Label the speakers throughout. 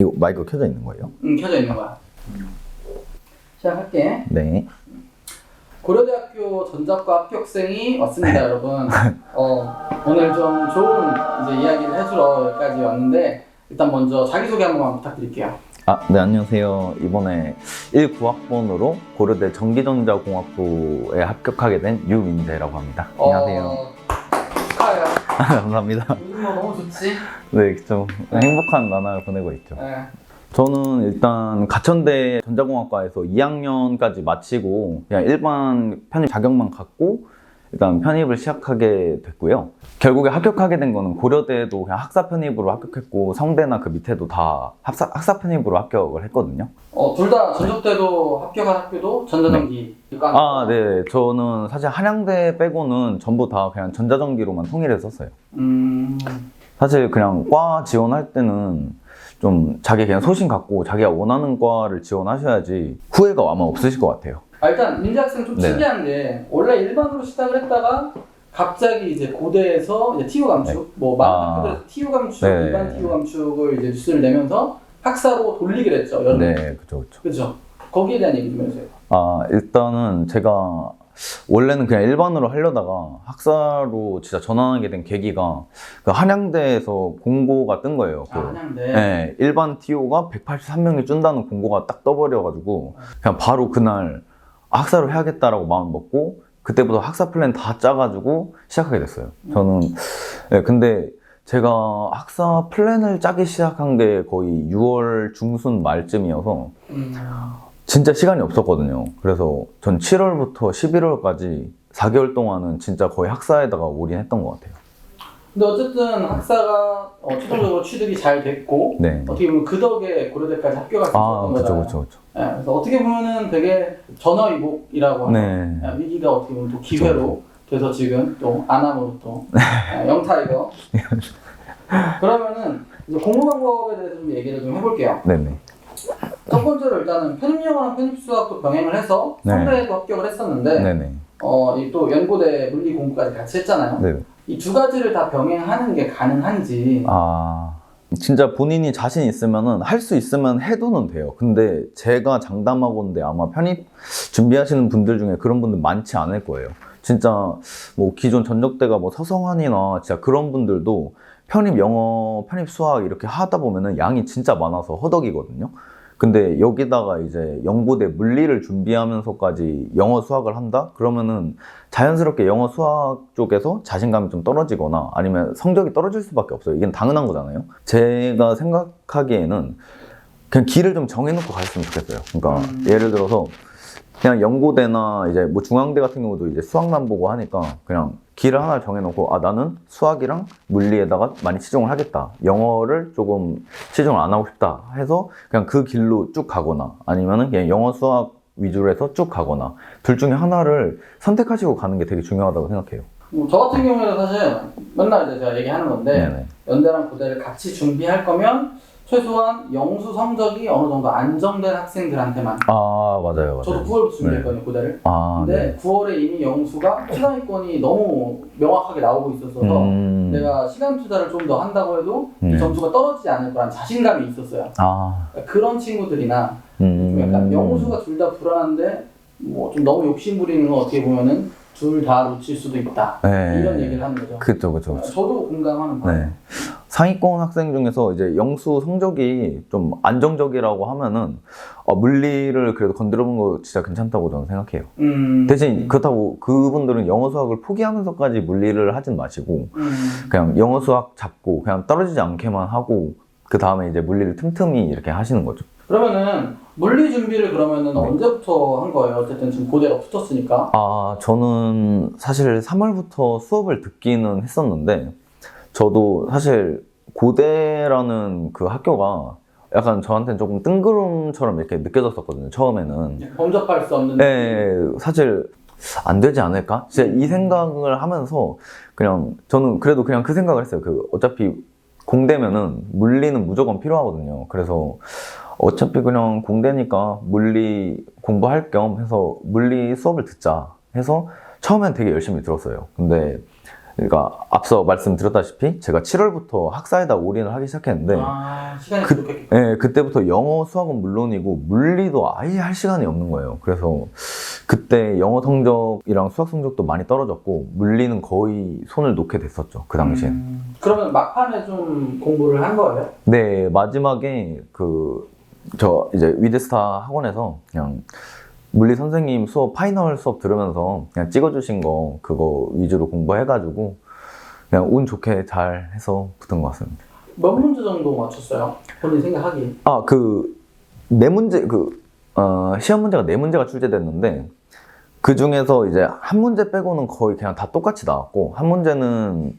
Speaker 1: 이거 마이크 켜져 있는 거예요?
Speaker 2: 응, 켜져 있는 거야. 시작할게.
Speaker 1: 네.
Speaker 2: 고려대학교 전작과 합격생이 왔습니다, 여러분. 어, 오늘 좀 좋은 이제 이야기를 해주러 여기까지 왔는데 일단 먼저 자기소개 한 번만 부탁드릴게요.
Speaker 1: 아, 네, 안녕하세요. 이번에 19학번으로 고려대 전기전자공학부에 합격하게 된 유민재라고 합니다. 안녕하세요.
Speaker 2: 어.
Speaker 1: 감사합니다.
Speaker 2: 요즘 뭐 너무 좋지?
Speaker 1: 네, 좀 행복한 나날을 보내고 있죠.
Speaker 2: 네.
Speaker 1: 저는 일단 가천대 전자공학과에서 2학년까지 마치고 그냥 일반 편입 자격만 갖고 일단 편입을 시작하게 됐고요. 결국에 합격하게 된 거는 고려대도 그냥 학사 편입으로 합격했고 성대나 그 밑에도 다 학사, 학사 편입으로 합격을 했거든요.
Speaker 2: 어, 둘 다 전적대도 합격한 학교도 전자전기.
Speaker 1: 아, 네. 저는 사실 한양대 빼고는 전부 다 그냥 전자전기로만 통일했었어요.
Speaker 2: 음,
Speaker 1: 사실 그냥 과 지원할 때는 좀 자기 그냥 소신 갖고 자기가 원하는 과를 지원하셔야지 후회가 아마 없으실 것 같아요.
Speaker 2: 아, 일단 민재 학생 좀
Speaker 1: 네.
Speaker 2: 특이한 게 원래 일반으로 시작을 했다가 갑자기 이제 고대에서 이제 TU 감축, 뭐 많은
Speaker 1: 아.
Speaker 2: 학교들에서 TU 감축,
Speaker 1: 네.
Speaker 2: 일반 TU 감축을 이제 뉴스를 내면서 학사로 돌리게 됐죠. 여름.
Speaker 1: 네, 그죠, 그죠.
Speaker 2: 그죠. 거기에 대한 얘기 좀 해주세요.
Speaker 1: 아, 일단은 제가 원래는 그냥 일반으로 하려다가 학사로 진짜 전환하게 된 계기가 그 한양대에서 공고가 뜬 거예요. 그
Speaker 2: 아, 한양대.
Speaker 1: 네, 일반 TO가 183명이 준다는 공고가 딱 떠버려가지고 그냥 바로 그날 학사로 해야겠다라고 마음 먹고 그때부터 학사 플랜 다 짜가지고 시작하게 됐어요. 저는 네, 근데 제가 학사 플랜을 짜기 시작한 게 거의 6월 중순 말쯤이어서
Speaker 2: 음,
Speaker 1: 진짜 시간이 없었거든요. 그래서 전 7월부터 11월까지 4개월 동안은 진짜 거의 학사에다가 올인했던 것 같아요.
Speaker 2: 근데 어쨌든 학사가 어, 최종적으로 취득이 잘 됐고
Speaker 1: 네.
Speaker 2: 어떻게 보면 그 덕에 고려대까지 합격할 수
Speaker 1: 아,
Speaker 2: 있었던
Speaker 1: 그쵸,
Speaker 2: 거잖아요.
Speaker 1: 그쵸, 그쵸.
Speaker 2: 네, 그래서 어떻게 보면은 되게 전화위복이라고 하는
Speaker 1: 네.
Speaker 2: 야, 위기가 어떻게 보면 또 기회로 돼서 지금 또 아남으로 또 아, 영타이거 그러면은 이제 공부 방법에 대해서 좀 얘기를 좀 해볼게요
Speaker 1: 네네.
Speaker 2: 첫 번째로 일단은 편입 영어랑 편입 수학도 병행을 해서
Speaker 1: 네.
Speaker 2: 성대에도 합격을 했었는데
Speaker 1: 네네.
Speaker 2: 어, 이 또 연고대 물리 공부까지 같이 했잖아요
Speaker 1: 네.
Speaker 2: 이 두 가지를 다 병행하는 게 가능한지
Speaker 1: 아, 진짜 본인이 자신 있으면은 할 수 있으면 해도는 돼요. 근데 제가 장담하고는데 아마 편입 준비하시는 분들 중에 그런 분들 많지 않을 거예요. 진짜 뭐 기존 전적대가 뭐 서성환이나 진짜 그런 분들도 편입 영어, 편입 수학 이렇게 하다 보면은 양이 진짜 많아서 허덕이거든요. 근데 여기다가 이제 영고대 물리를 준비하면서까지 영어 수학을 한다? 그러면은 자연스럽게 영어 수학 쪽에서 자신감이 좀 떨어지거나 아니면 성적이 떨어질 수밖에 없어요. 이건 당연한 거잖아요. 제가 생각하기에는 그냥 길을 좀 정해놓고 가셨으면 좋겠어요. 그러니까
Speaker 2: 음.
Speaker 1: 예를 들어서 그냥 연고대나 이제 뭐 중앙대 같은 경우도 이제 수학만 보고 하니까 그냥 길을 하나 정해놓고 아 나는 수학이랑 물리에다가 많이 치중을 하겠다. 영어를 조금 치중을 안 하고 싶다 해서 그냥 그 길로 쭉 가거나 아니면은 그냥 영어 수학 위주로 해서 쭉 가거나 둘 중에 하나를 선택하시고 가는 게 되게 중요하다고 생각해요.
Speaker 2: 뭐저 같은 경우에는 사실 맨날 이제 제가 얘기하는 건데
Speaker 1: 네네.
Speaker 2: 연대랑 고대를 같이 준비할 거면 최소한 영수 성적이 어느 정도 안정된 학생들한테만
Speaker 1: 아 맞아요 맞아요.
Speaker 2: 저도 9월부터 준비했거든요 고대를
Speaker 1: 아
Speaker 2: 근데
Speaker 1: 네.
Speaker 2: 9월에 이미 영수가 최상위권이 너무 명확하게 나오고 있었어서
Speaker 1: 음.
Speaker 2: 내가 시간 투자를 좀 더 한다고 해도 이
Speaker 1: 네.
Speaker 2: 점수가 떨어지지 않을 거란 자신감이 있었어요
Speaker 1: 아.
Speaker 2: 그러니까 그런 친구들이나
Speaker 1: 음.
Speaker 2: 좀 약간 영수가 둘 다 불안한데 뭐 좀 너무 욕심 부리는 거 어떻게 보면은 둘 다 놓칠 수도 있다
Speaker 1: 네.
Speaker 2: 이런 얘기를 하는 거죠
Speaker 1: 그쵸 그쵸.
Speaker 2: 저도 공감하는 바
Speaker 1: 네. 상위권 학생 중에서 이제 영수 성적이 좀 안정적이라고 하면은 어, 물리를 그래도 건드려본 거 진짜 괜찮다고 저는 생각해요.
Speaker 2: 음,
Speaker 1: 대신 그렇다고 그분들은 영어 수학을 포기하면서까지 물리를 하진 마시고
Speaker 2: 음,
Speaker 1: 그냥 영어 수학 잡고 그냥 떨어지지 않게만 하고 그 다음에 이제 물리를 틈틈이 이렇게 하시는 거죠.
Speaker 2: 그러면은 물리 준비를 그러면은
Speaker 1: 네.
Speaker 2: 언제부터 한 거예요? 어쨌든 지금 고대가 붙었으니까.
Speaker 1: 아, 저는 사실 3월부터 수업을 듣기는 했었는데, 저도 사실 고대라는 그 학교가 약간 저한테는 조금 뜬구름처럼 이렇게 느껴졌었거든요, 처음에는.
Speaker 2: 범접할 수 없는.
Speaker 1: 네, 사실 안 되지 않을까? 진짜 이 생각을 하면서 그냥 저는 그래도 그냥 그 생각을 했어요. 그 어차피 공대면은 물리는 무조건 필요하거든요. 그래서 어차피 그냥 공대니까 물리 공부할 겸 해서 물리 수업을 듣자 해서 처음엔 되게 열심히 들었어요. 근데 그러니까 앞서 말씀드렸다시피 제가 7월부터 학사에다 올인을 하기 시작했는데
Speaker 2: 아,
Speaker 1: 그-. 예, 그때부터 영어, 수학은 물론이고 물리도 아예 할 시간이 없는 거예요. 그래서 그때 영어 성적이랑 수학 성적도 많이 떨어졌고 물리는 거의 손을 놓게 됐었죠. 그 당시엔.
Speaker 2: 음, 그러면 막판에 좀 공부를 한 거예요?
Speaker 1: 네, 마지막에 그 저 이제 위드스타 학원에서 그냥 물리 선생님 수업 파이널 수업 들으면서 그냥 찍어주신 거 그거 위주로 공부해가지고 그냥 운 좋게 잘 해서 붙은 것 같습니다.
Speaker 2: 몇 문제 정도 맞췄어요? 본인 생각하기에.
Speaker 1: 아, 그, 네 문제, 그, 어, 시험 문제가 네 문제가 출제됐는데, 그 중에서 이제 한 문제 빼고는 거의 그냥 다 똑같이 나왔고, 한 문제는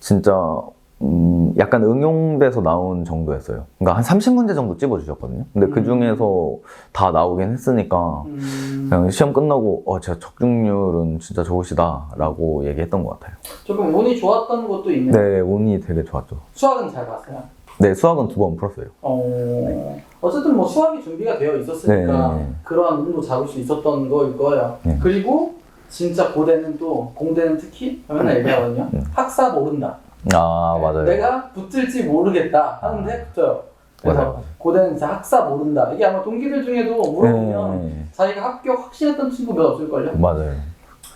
Speaker 1: 진짜, 음, 약간 응용돼서 나온 정도였어요. 그러니까 한 30문제 정도 찝어주셨거든요. 근데 그 중에서 다 나오긴 했으니까,
Speaker 2: 음,
Speaker 1: 그냥 시험 끝나고, 어, 제가 적중률은 진짜 좋으시다라고 얘기했던 것 같아요.
Speaker 2: 조금 운이 좋았던 것도 있네요.
Speaker 1: 네, 운이 되게 좋았죠.
Speaker 2: 수학은 잘 봤어요.
Speaker 1: 네, 수학은 두 번 풀었어요.
Speaker 2: 어, 어쨌든 뭐 수학이 준비가 되어 있었으니까
Speaker 1: 네.
Speaker 2: 그러한 운도 잡을 수 있었던 거일 거예요.
Speaker 1: 네.
Speaker 2: 그리고 진짜 고대는 또 공대는 특히 맨날 얘기하거든요.
Speaker 1: 음.
Speaker 2: 학사 모른다.
Speaker 1: 아, 맞아요.
Speaker 2: 내가 붙을지 모르겠다 하는데 붙어요. 그래서
Speaker 1: 맞아요.
Speaker 2: 고대는 진짜 학사 모른다. 이게 아마 동기들 중에도 물어보면
Speaker 1: 네,
Speaker 2: 자기가 합격 확신했던 친구 몇 없을걸요?
Speaker 1: 맞아요.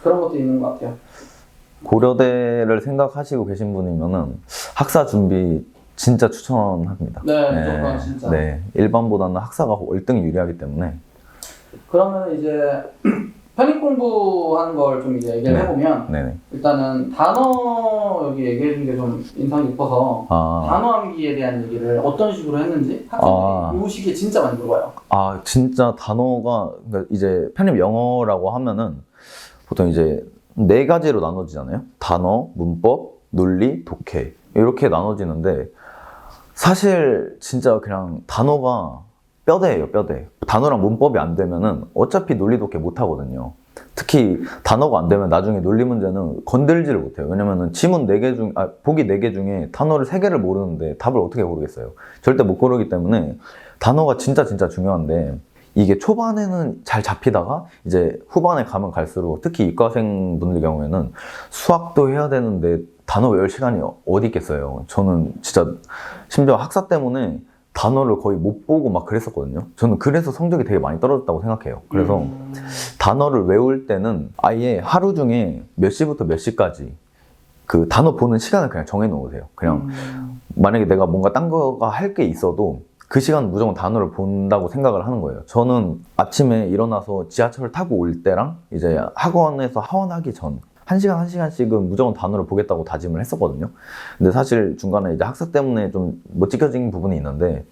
Speaker 2: 그런 것도 있는 것 같아요.
Speaker 1: 고려대를 생각하시고 계신 분이면은 학사 준비 진짜 추천합니다.
Speaker 2: 네, 무조건 진짜.
Speaker 1: 네, 일반보다는 학사가 월등 유리하기 때문에.
Speaker 2: 그러면 이제 편입 공부하는 걸 좀 이제 얘기를
Speaker 1: 네.
Speaker 2: 해보면
Speaker 1: 네네. 일단은
Speaker 2: 단어 여기 얘기해 준 게 좀 인상 깊어서
Speaker 1: 아,
Speaker 2: 단어 암기에 대한 얘기를 어떤 식으로 했는지 학생들이
Speaker 1: 아.
Speaker 2: 이 시기에 진짜 많이 물어봐요.
Speaker 1: 아 진짜 단어가 그러니까 이제 편입 영어라고 하면은 보통 이제 네 가지로 나눠지잖아요. 단어, 문법, 논리, 독해 이렇게 나눠지는데 사실 진짜 그냥 단어가 뼈대예요, 뼈대. 단어랑 문법이 안 되면은 어차피 논리 독해 못 하거든요. 특히 단어가 안 되면 나중에 논리 문제는 건들지를 못해요. 왜냐면은 지문 4개 중, 아, 보기 4개 중에 단어를 3개를 모르는데 답을 어떻게 고르겠어요. 절대 못 고르기 때문에 단어가 진짜 진짜 중요한데 이게 초반에는 잘 잡히다가 이제 후반에 가면 갈수록 특히 이과생 분들 경우에는 수학도 해야 되는데 단어 외울 시간이 어디 있겠어요. 저는 진짜 심지어 학사 때문에 단어를 거의 못 보고 막 그랬었거든요. 저는 그래서 성적이 되게 많이 떨어졌다고 생각해요. 그래서
Speaker 2: 음,
Speaker 1: 단어를 외울 때는 아예 하루 중에 몇 시부터 몇 시까지 그 단어 보는 시간을 그냥 정해 놓으세요. 그냥
Speaker 2: 음,
Speaker 1: 만약에 내가 뭔가 딴 거가 할 게 있어도 그 시간 무조건 단어를 본다고 생각을 하는 거예요. 저는 아침에 일어나서 지하철 타고 올 때랑 이제 학원에서 하원하기 전, 한 시간 한 시간씩은 무조건 단어를 보겠다고 다짐을 했었거든요. 근데 사실 중간에 이제 학사 때문에 좀 못 지켜진 부분이 있는데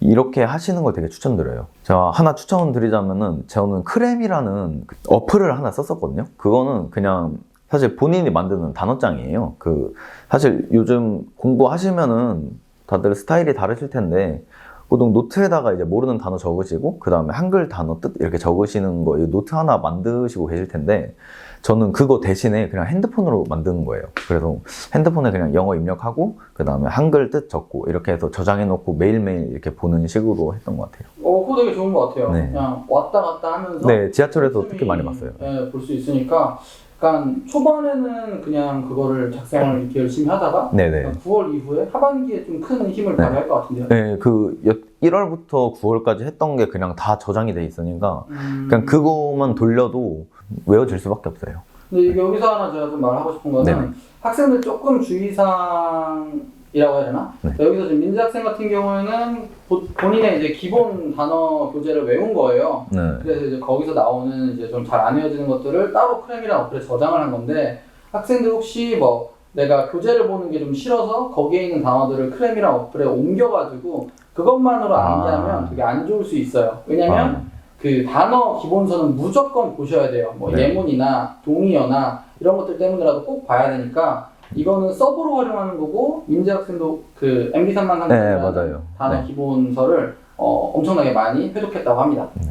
Speaker 1: 이렇게 하시는 걸 되게 추천드려요. 제가 하나 추천드리자면은 저는 크렘이라는 그 어플을 하나 썼었거든요. 그거는 그냥 사실 본인이 만드는 단어장이에요. 그 사실 요즘 공부하시면은 다들 스타일이 다르실 텐데 보통 노트에다가 이제 모르는 단어 적으시고 그 다음에 한글 단어 뜻 이렇게 적으시는 거이 노트 하나 만드시고 계실 텐데 저는 그거 대신에 그냥 핸드폰으로 만드는 거예요. 그래서 핸드폰에 그냥 영어 입력하고 그 다음에 한글 뜻 적고 이렇게 해서 저장해 놓고 매일매일 이렇게 보는 식으로 했던 것 같아요.
Speaker 2: 어, 그거 되게 좋은 것 같아요.
Speaker 1: 네.
Speaker 2: 그냥 왔다 갔다 하면서
Speaker 1: 네, 지하철에서 특히 많이 봤어요.
Speaker 2: 네, 볼 수 있으니까 약간 초반에는 그냥 그거를 작성을 이렇게 열심히 하다가
Speaker 1: 네네.
Speaker 2: 9월 이후에 하반기에 좀 큰 힘을
Speaker 1: 네.
Speaker 2: 발휘할 것 같은데요.
Speaker 1: 네, 그 1월부터 9월까지 했던 게 그냥 다 저장이 돼 있으니까
Speaker 2: 음,
Speaker 1: 그냥 그거만 돌려도 외워질 수밖에 없어요.
Speaker 2: 근데 이게 여기서 하나 제가 좀 말하고 싶은 거는
Speaker 1: 네네.
Speaker 2: 학생들 조금 주의사항 이라고 해야 되나?
Speaker 1: 네.
Speaker 2: 여기서 지금 민재 학생 같은 경우에는 보- 본인의 이제 기본 단어 교재를 외운 거예요.
Speaker 1: 네.
Speaker 2: 그래서 이제 거기서 나오는 이제 좀 잘 안 외워지는 것들을 따로 크렘이랑 어플에 저장을 한 건데 학생들 혹시 뭐 내가 교재를 보는 게 좀 싫어서 거기에 있는 단어들을 크렘이랑 어플에 옮겨가지고 그것만으로
Speaker 1: 아.
Speaker 2: 암기하면 되게 안 좋을 수 있어요. 왜냐면 그 단어 기본서는 무조건 보셔야 돼요. 뭐
Speaker 1: 네.
Speaker 2: 예문이나 동의어나 이런 것들 때문에라도 꼭 봐야 되니까 이거는 서브로 활용하는 거고 민재 학생도 그 MD3만
Speaker 1: 네,
Speaker 2: 상태라는
Speaker 1: 맞아요.
Speaker 2: 단어
Speaker 1: 네.
Speaker 2: 기본서를 어, 엄청나게 많이 회독했다고 합니다.
Speaker 1: 네.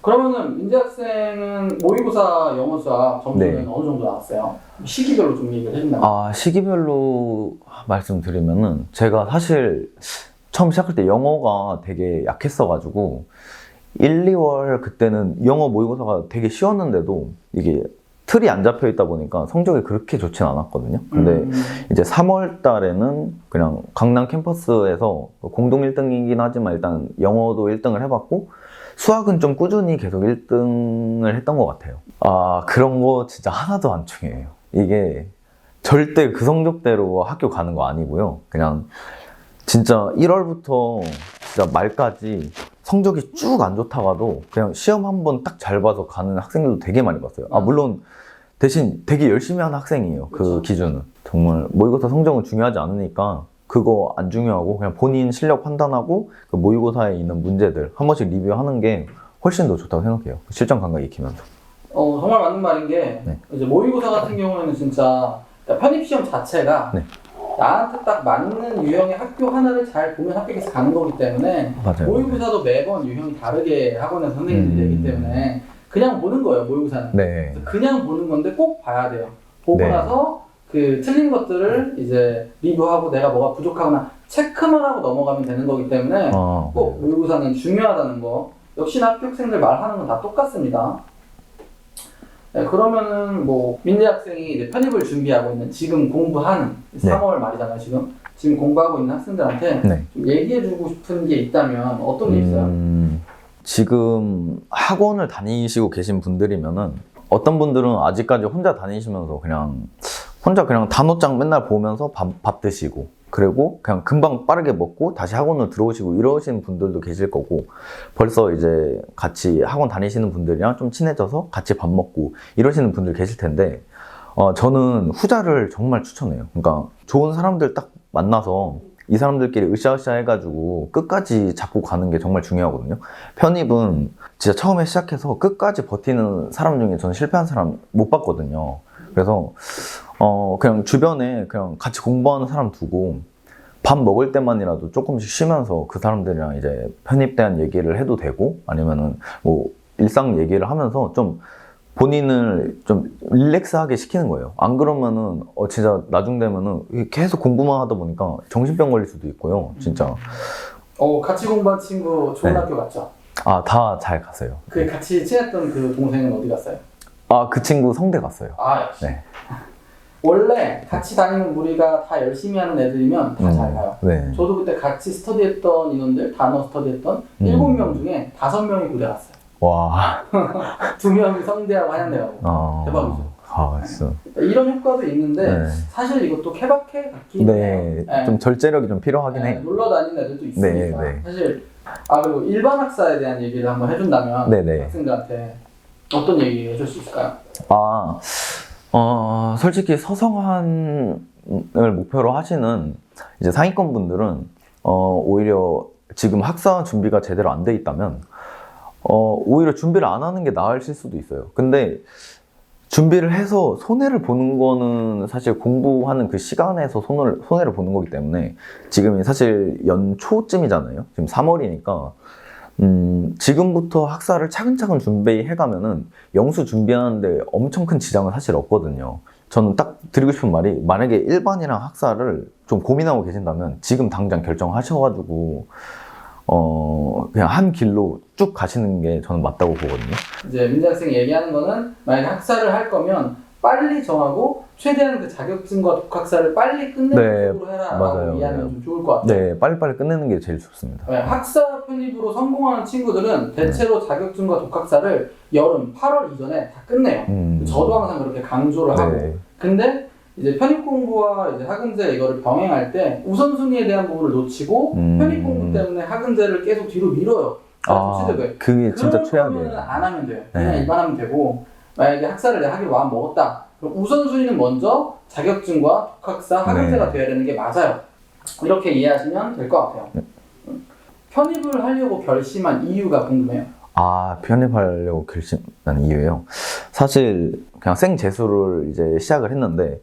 Speaker 2: 그러면은 민재 학생은 모의고사 영어 수학 점수는
Speaker 1: 네.
Speaker 2: 어느 정도 나왔어요? 시기별로 좀 얘기를 해준다면.
Speaker 1: 아, 시기별로 말씀드리면은 제가 사실 처음 시작할 때 영어가 되게 약했어가지고 1, 2월 그때는 영어 모의고사가 되게 쉬웠는데도 이게 틀이 안 잡혀 있다 보니까 성적이 그렇게 좋진 않았거든요. 근데
Speaker 2: 음,
Speaker 1: 이제 3월 달에는 그냥 강남 캠퍼스에서 공동 1등이긴 하지만 일단 영어도 1등을 해봤고 수학은 좀 꾸준히 계속 1등을 했던 것 같아요. 아, 그런 거 진짜 하나도 안 중요해요. 이게 절대 그 성적대로 학교 가는 거 아니고요. 그냥 진짜 1월부터 진짜 말까지 성적이 쭉 안 좋다가도 그냥 시험 한 번 딱 잘 봐서 가는 학생들도 되게 많이 봤어요. 아, 물론 대신 되게 열심히 하는 학생이에요. 그
Speaker 2: 그쵸.
Speaker 1: 기준은. 정말 모의고사 성적은 중요하지 않으니까 그거 안 중요하고 그냥 본인 실력 판단하고 그 모의고사에 있는 문제들 한 번씩 리뷰하는 게 훨씬 더 좋다고 생각해요. 실전 감각 익히면서.
Speaker 2: 어, 정말 맞는 말인 게
Speaker 1: 네.
Speaker 2: 이제 모의고사 같은 경우에는 진짜 그러니까 편입시험 자체가
Speaker 1: 네.
Speaker 2: 나한테 딱 맞는 유형의 학교 하나를 잘 보면 합격해서 가는 거기 때문에
Speaker 1: 맞아요.
Speaker 2: 모의고사도 매번 유형이 다르게 학원에서 선생님들이
Speaker 1: 음.
Speaker 2: 내기 때문에 그냥 보는 거예요 모의고사는
Speaker 1: 네.
Speaker 2: 그래서 그냥 보는 건데 꼭 봐야 돼요 보고
Speaker 1: 네.
Speaker 2: 나서 그 틀린 것들을 이제 리뷰하고 내가 뭐가 부족하거나 체크만 하고 넘어가면 되는 거기 때문에
Speaker 1: 아,
Speaker 2: 꼭 모의고사는 중요하다는 거 역시나 합격생들 말하는 건 다 똑같습니다. 네, 그러면은 뭐 민재 학생이 이제 편입을 준비하고 있는 지금 공부하는 3월 말이잖아요 지금 지금 공부하고 있는 학생들한테
Speaker 1: 네.
Speaker 2: 좀 얘기해주고 싶은 게 있다면 어떤 게 있어요?
Speaker 1: 음, 지금 학원을 다니시고 계신 분들이면은 어떤 분들은 아직까지 혼자 다니시면서 그냥 혼자 그냥 단어장 맨날 보면서 밥, 밥 드시고 그리고 그냥 금방 빠르게 먹고 다시 학원을 들어오시고 이러시는 분들도 계실 거고 벌써 이제 같이 학원 다니시는 분들이랑 좀 친해져서 같이 밥 먹고 이러시는 분들 계실 텐데 어, 저는 후자를 정말 추천해요. 그러니까 좋은 사람들 딱 만나서 이 사람들끼리 으쌰으쌰 해가지고 끝까지 잡고 가는 게 정말 중요하거든요. 편입은 진짜 처음에 시작해서 끝까지 버티는 사람 중에 저는 실패한 사람 못 봤거든요. 그래서 어 그냥 주변에 그냥 같이 공부하는 사람 두고 밥 먹을 때만이라도 조금씩 쉬면서 그 사람들이랑 이제 편입 대한 얘기를 해도 되고 아니면은 뭐 일상 얘기를 하면서 좀 본인을 좀 릴렉스하게 시키는 거예요. 안 그러면은 어 진짜 나중 되면은 계속 공부만 하다 보니까 정신병 걸릴 수도 있고요. 진짜
Speaker 2: 어 같이 공부한 친구 좋은
Speaker 1: 네.
Speaker 2: 학교 갔죠?
Speaker 1: 아다 잘 갔어요.
Speaker 2: 그 같이 친했던 그 동생은 어디 갔어요?
Speaker 1: 아 그 친구 성대 갔어요.
Speaker 2: 아 역시
Speaker 1: 네.
Speaker 2: 원래 같이 다니는 무리가 다 열심히 하는 애들이면 다 잘 가요.
Speaker 1: 네.
Speaker 2: 저도 그때 같이 스터디했던 인원들 단어 스터디했던
Speaker 1: 음.
Speaker 2: 일곱 명 중에 다섯 명이 군대 갔어요.
Speaker 1: 와.
Speaker 2: 두 명이 성대하고 한양대하고
Speaker 1: 아,
Speaker 2: 대박이죠.
Speaker 1: 아 진짜.
Speaker 2: 이런 효과도 있는데
Speaker 1: 네.
Speaker 2: 사실 이것도 케바케 같긴
Speaker 1: 네.
Speaker 2: 해요. 네.
Speaker 1: 좀 절제력이 좀 필요하긴
Speaker 2: 네,
Speaker 1: 해.
Speaker 2: 놀러 다니는 애들도 있으니까
Speaker 1: 네, 네.
Speaker 2: 사실 아 그리고 일반 학사에 대한 얘기를 한번 해준다면
Speaker 1: 네 네.
Speaker 2: 학생들한테 어떤 얘기 해줄 수 있을까요?
Speaker 1: 아, 어, 솔직히 서성한을 목표로 하시는 이제 상위권 분들은 어, 오히려 지금 학사 준비가 제대로 안 돼 있다면 어, 오히려 준비를 안 하는 게 나으실 수도 있어요. 근데 준비를 해서 손해를 보는 거는 사실 공부하는 그 시간에서 손을, 손해를 보는 거기 때문에 지금이 사실 연초쯤이잖아요. 지금 3월이니까 음, 지금부터 학사를 차근차근 준비해 가면은 영수 준비하는데 엄청 큰 지장은 사실 없거든요. 저는 딱 드리고 싶은 말이 만약에 일반이랑 학사를 좀 고민하고 계신다면 지금 당장 결정하셔가지고 어 그냥 한 길로 쭉 가시는 게 저는 맞다고 보거든요.
Speaker 2: 이제 민재 학생이 얘기하는 거는 만약에 학사를 할 거면 빨리 정하고 최대한 그 자격증과 독학사를 빨리 끝내는
Speaker 1: 네,
Speaker 2: 쪽으로 해라
Speaker 1: 맞아요,
Speaker 2: 라고 이해하면
Speaker 1: 맞아요.
Speaker 2: 좀 좋을 것 같아요.
Speaker 1: 네, 빨리빨리 끝내는 게 제일 좋습니다.
Speaker 2: 네, 학사 편입으로 성공하는 친구들은 대체로 자격증과 독학사를 여름 8월 이전에 다 끝내요.
Speaker 1: 음,
Speaker 2: 저도 항상 그렇게 강조를 하고
Speaker 1: 네,
Speaker 2: 근데 이제 편입 공부와 이제 학은제 이거를 병행할 때 우선순위에 대한 부분을 놓치고
Speaker 1: 음.
Speaker 2: 편입 공부 때문에 학은제를 계속 뒤로 밀어요.
Speaker 1: 아,
Speaker 2: 자취대회.
Speaker 1: 그게 진짜 최악이에요.
Speaker 2: 안 하면 돼요. 그냥
Speaker 1: 네.
Speaker 2: 일반 하면 되고 만약에 학사를 내가 하길 마음 먹었다. 우선순위는 먼저 자격증과 독학사 학은제가
Speaker 1: 네.
Speaker 2: 돼야 되는 게 맞아요. 이렇게 이해하시면 될 것 같아요.
Speaker 1: 네.
Speaker 2: 음. 편입을 하려고 결심한 이유가 궁금해요.
Speaker 1: 아, 편입하려고 결심한 이유예요. 사실 그냥 생 재수를 이제 시작을 했는데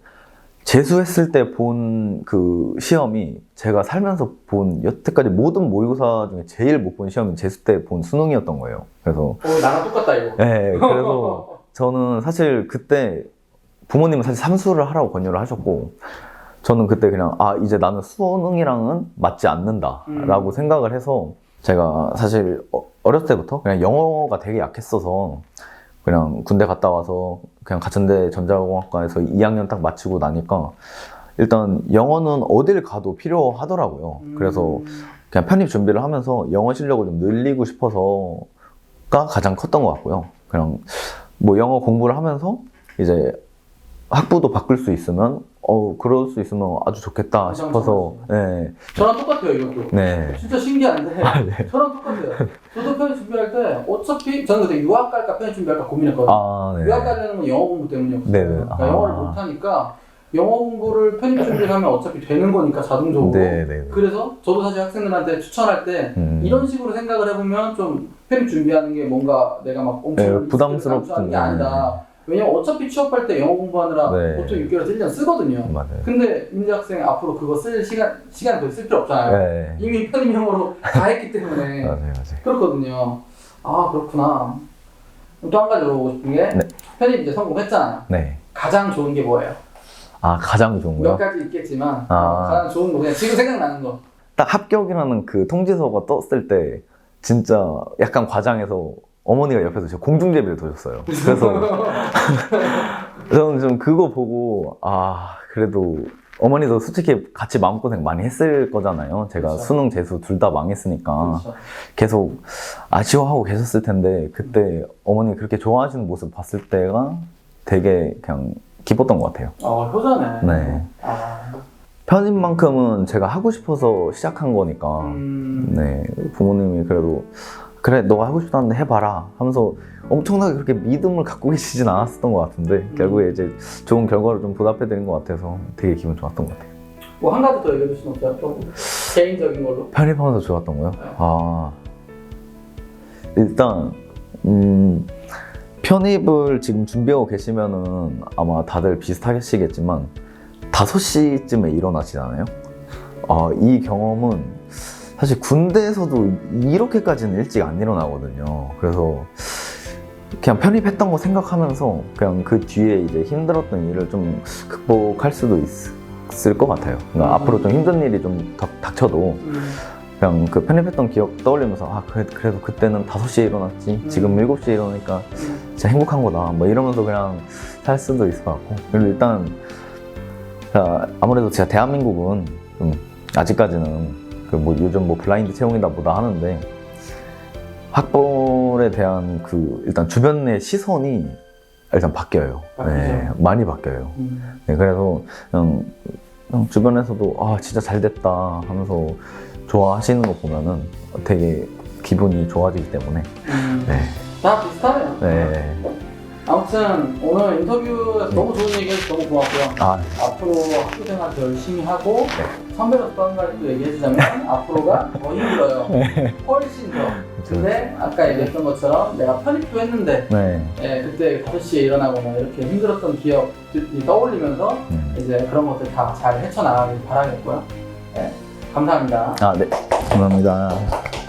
Speaker 1: 재수했을 때 본 그 시험이 제가 살면서 본 여태까지 모든 모의고사 중에 제일 못 본 시험이 재수 때 본 수능이었던 거예요. 그래서
Speaker 2: 오, 어, 나랑 똑같다 이거.
Speaker 1: 네, 그래서 저는 사실 그때 부모님은 사실 삼수를 하라고 권유를 하셨고 저는 그때 그냥 아 이제 나는 수능이랑은 맞지 않는다라고
Speaker 2: 음.
Speaker 1: 생각을 해서 제가 사실 어- 어렸을 때부터 그냥 영어가 되게 약했어서 그냥 군대 갔다 와서 그냥 가천대 전자공학과에서 2학년 딱 마치고 나니까 일단 영어는 어딜 가도 필요하더라고요. 그래서
Speaker 2: 음.
Speaker 1: 그냥 편입 준비를 하면서 영어 실력을 좀 늘리고 싶어서가 가장 컸던 것 같고요. 그냥 뭐 영어 공부를 하면서 이제 학부도 바꿀 수 있으면 어 그럴 수 있으면 아주 좋겠다
Speaker 2: 가장
Speaker 1: 싶어서 네,
Speaker 2: 저랑 똑같아요 이것도.
Speaker 1: 네.
Speaker 2: 진짜 신기한데 저랑 똑같아요. 저도 편입 준비할 때 어차피 저는 그때 유학 갈까 편입 준비할까 고민했거든요.
Speaker 1: 아, 네.
Speaker 2: 유학 가려는 건 영어 공부 때문이었어요.
Speaker 1: 네네.
Speaker 2: 그러니까
Speaker 1: 아.
Speaker 2: 영어를 못하니까 영어 공부를 편입 준비를 하면 어차피 되는 거니까 자동적으로.
Speaker 1: 네, 네.
Speaker 2: 그래서 저도 사실 학생들한테 추천할 때
Speaker 1: 음.
Speaker 2: 이런 식으로 생각을 해보면 좀 편입 준비하는 게 뭔가 내가 막 엄청
Speaker 1: 네, 부담스럽지.
Speaker 2: 감수하는 게 아니다. 왜냐면 어차피 취업할 때 영어 공부하느라
Speaker 1: 네.
Speaker 2: 보통 6개월에서 1년 쓰거든요.
Speaker 1: 맞아요.
Speaker 2: 근데 임대 학생 앞으로 그거 쓸 시간 시간 거의 쓸 필요 없잖아요.
Speaker 1: 네.
Speaker 2: 이미 편입 영어로 다 했기 때문에
Speaker 1: 맞아요, 맞아요.
Speaker 2: 그렇거든요. 아 그렇구나. 또 한 가지 물어보고 싶은 게
Speaker 1: 네.
Speaker 2: 편입 이제 성공했잖아요.
Speaker 1: 네.
Speaker 2: 가장 좋은 게 뭐예요?
Speaker 1: 아 가장 좋은
Speaker 2: 몇
Speaker 1: 거요?
Speaker 2: 가지 있겠지만
Speaker 1: 아.
Speaker 2: 가장 좋은 거 그냥 지금 생각나는 거.
Speaker 1: 딱 합격이라는 그 통지서가 떴을 때 진짜 약간 과장해서 어머니가 옆에서 제 공중제비를 도셨어요. 그래서 저는 좀 그거 보고 아 그래도 어머니도 솔직히 같이 마음고생 많이 했을 거잖아요. 제가
Speaker 2: 그렇죠.
Speaker 1: 수능 재수 둘 다 망했으니까
Speaker 2: 그렇죠.
Speaker 1: 계속 아쉬워하고 계셨을 텐데 그때 어머니 그렇게 좋아하시는 모습 봤을 때가 되게 그냥 기뻤던 것 같아요.
Speaker 2: 어 효자네.
Speaker 1: 네.
Speaker 2: 아,
Speaker 1: 편입만큼은 제가 하고 싶어서 시작한 거니까
Speaker 2: 음,
Speaker 1: 네 부모님이 그래도 그래 너가 하고 싶다는데 해봐라 하면서 엄청나게 그렇게 믿음을 갖고 계시진 않았었던 것 같은데 결국에 이제 좋은 결과를 좀 보답해 드린 것 같아서 되게 기분 좋았던 것 같아요
Speaker 2: 뭐 한 가지 더 얘기해 주시면 어때요? 좀 개인적인 걸로.
Speaker 1: 편입하면서 좋았던 거요? 아 일단 음 편입을 지금 준비하고 계시면은 아마 다들 비슷하시겠지만 5시쯤에 일어나시잖아요 아, 이 경험은 사실 군대에서도 이렇게까지는 일찍 안 일어나거든요. 그래서 그냥 편입했던 거 생각하면서 그냥 그 뒤에 이제 힘들었던 일을 좀 극복할 수도 있을 것 같아요. 그러니까
Speaker 2: 음.
Speaker 1: 앞으로 좀 힘든 일이 좀 닥- 닥쳐도
Speaker 2: 음,
Speaker 1: 그냥 그 편입했던 기억 떠올리면서 아 그래, 그래도 그때는 5시에 일어났지
Speaker 2: 음.
Speaker 1: 지금 7시에 일어나니까
Speaker 2: 음.
Speaker 1: 진짜 행복한 거다 뭐 이러면서 그냥 살 수도 있을 것 같고 그리고 일단 자, 아무래도 제가 대한민국은 좀 아직까지는 그 뭐 요즘 뭐 블라인드 채용이다 보다 하는데 학벌에 대한 그 일단 주변의 시선이 일단 바뀌어요. 네, 많이 바뀌어요.
Speaker 2: 음.
Speaker 1: 네, 그래서 그냥, 그냥 주변에서도 아 진짜 잘 됐다 하면서 좋아하시는 거 보면은 되게 기분이 좋아지기 때문에
Speaker 2: 음.
Speaker 1: 네,
Speaker 2: 다 비슷하네요.
Speaker 1: 네.
Speaker 2: 아무튼 오늘 인터뷰에서 너무 좋은 얘기 해서 너무 고맙고요.
Speaker 1: 아
Speaker 2: 앞으로 학교 생활 더 열심히 하고
Speaker 1: 네.
Speaker 2: 선배로서 또 한 가지 또 얘기해주자면 앞으로가 더 힘들어요. 훨씬 더. 근데 아까 얘기했던 것처럼 내가 편입도 했는데
Speaker 1: 네.
Speaker 2: 예, 그때 5시에 일어나거나 이렇게 힘들었던 기억들이 떠올리면서
Speaker 1: 음.
Speaker 2: 이제 그런 것들 다 잘 헤쳐나가길 바라겠고요. 예, 감사합니다.
Speaker 1: 아 네. 감사합니다.